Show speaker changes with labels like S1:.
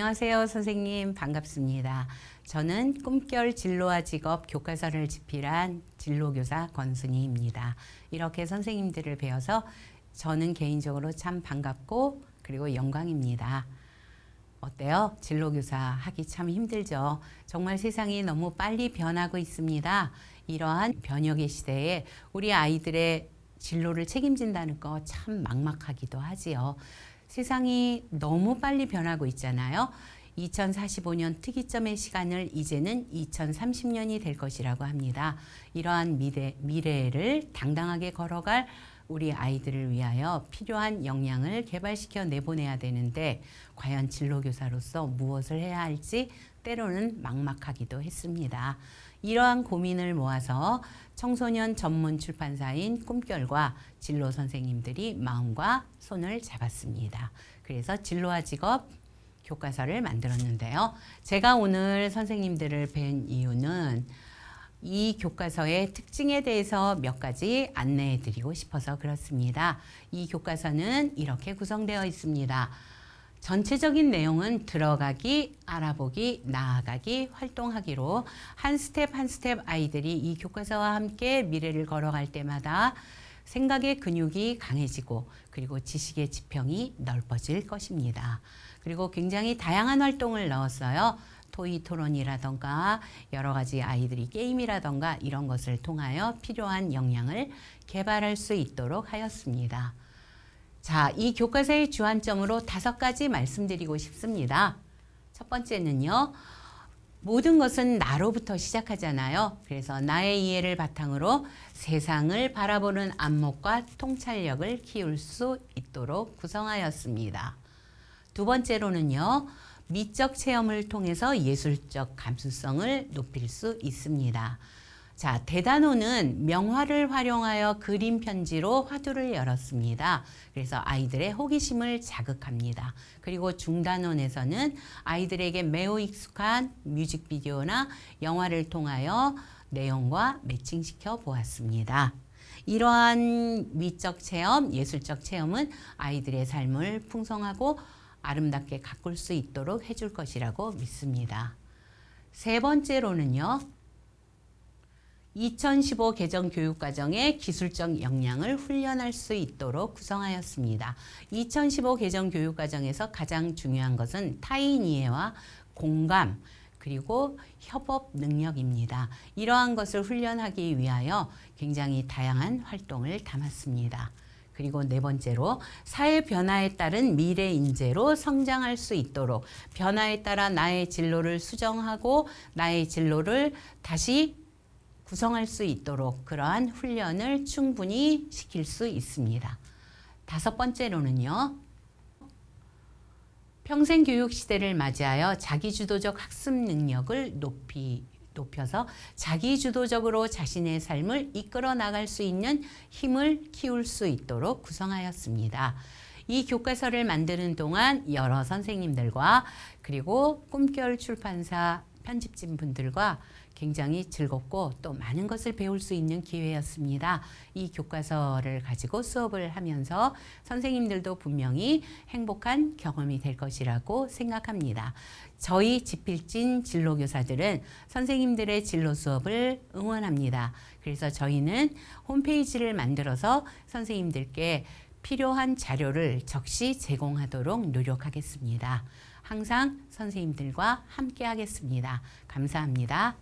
S1: 안녕하세요, 선생님. 반갑습니다. 저는 꿈결 진로와 직업 교과서를 집필한 진로교사 권순희입니다. 이렇게 선생님들을 배워서 저는 개인적으로 참 반갑고 그리고 영광입니다. 어때요? 진로교사 하기 참 힘들죠. 정말 세상이 너무 빨리 변하고 있습니다. 이러한 변혁의 시대에 우리 아이들의 진로를 책임진다는 거 참 막막하기도 하지요. 세상이 너무 빨리 변하고 있잖아요. 2045년 특이점의 시간을 이제는 2030년이 될 것이라고 합니다. 이러한 미래, 미래를 당당하게 걸어갈 우리 아이들을 위하여 필요한 역량을 개발시켜 내보내야 되는데 과연 진로교사로서 무엇을 해야 할지 때로는 막막하기도 했습니다. 이러한 고민을 모아서 청소년 전문 출판사인 꿈결과 진로 선생님들이 마음과 손을 잡았습니다. 그래서 진로와 직업 교과서를 만들었는데요. 제가 오늘 선생님들을 뵌 이유는 이 교과서의 특징에 대해서 몇 가지 안내해 드리고 싶어서 그렇습니다. 이 교과서는 이렇게 구성되어 있습니다. 전체적인 내용은 들어가기, 알아보기, 나아가기, 활동하기로 한 스텝 한 스텝 아이들이 이 교과서와 함께 미래를 걸어갈 때마다 생각의 근육이 강해지고 그리고 지식의 지평이 넓어질 것입니다. 그리고 굉장히 다양한 활동을 넣었어요. 토의 토론이라던가 여러 가지 아이들이 게임이라던가 이런 것을 통하여 필요한 역량을 개발할 수 있도록 하였습니다. 자, 이 교과서의 주안점으로 다섯 가지 말씀드리고 싶습니다. 첫 번째는요. 모든 것은 나로부터 시작하잖아요. 그래서 나의 이해를 바탕으로 세상을 바라보는 안목과 통찰력을 키울 수 있도록 구성하였습니다. 두 번째로는요. 미적 체험을 통해서 예술적 감수성을 높일 수 있습니다. 자, 대단호는 명화를 활용하여 그림 편지로 화두를 열었습니다. 그래서 아이들의 호기심을 자극합니다. 그리고 중단원에서는 아이들에게 매우 익숙한 뮤직비디오나 영화를 통하여 내용과 매칭시켜 보았습니다. 이러한 미적 체험, 예술적 체험은 아이들의 삶을 풍성하고 아름답게 가꿀 수 있도록 해줄 것이라고 믿습니다. 세 번째로는요. 2015 개정 교육과정의 기술적 역량을 훈련할 수 있도록 구성하였습니다. 2015 개정 교육과정에서 가장 중요한 것은 타인 이해와 공감, 그리고 협업 능력입니다. 이러한 것을 훈련하기 위하여 굉장히 다양한 활동을 담았습니다. 그리고 네 번째로 사회 변화에 따른 미래 인재로 성장할 수 있도록 변화에 따라 나의 진로를 수정하고 나의 진로를 다시 구성할 수 있도록 그러한 훈련을 충분히 시킬 수 있습니다. 다섯 번째로는요. 평생 교육 시대를 맞이하여 자기주도적 학습 능력을 높이 높여서 자기 주도적으로 자신의 삶을 이끌어 나갈 수 있는 힘을 키울 수 있도록 구성하였습니다. 이 교과서를 만드는 동안 여러 선생님들과 그리고 꿈결 출판사 편집진 분들과 굉장히 즐겁고 또 많은 것을 배울 수 있는 기회였습니다. 이 교과서를 가지고 수업을 하면서 선생님들도 분명히 행복한 경험이 될 것이라고 생각합니다. 저희 지필진 진로교사들은 선생님들의 진로 수업을 응원합니다. 그래서 저희는 홈페이지를 만들어서 선생님들께 필요한 자료를 적시 제공하도록 노력하겠습니다. 항상 선생님들과 함께 하겠습니다. 감사합니다.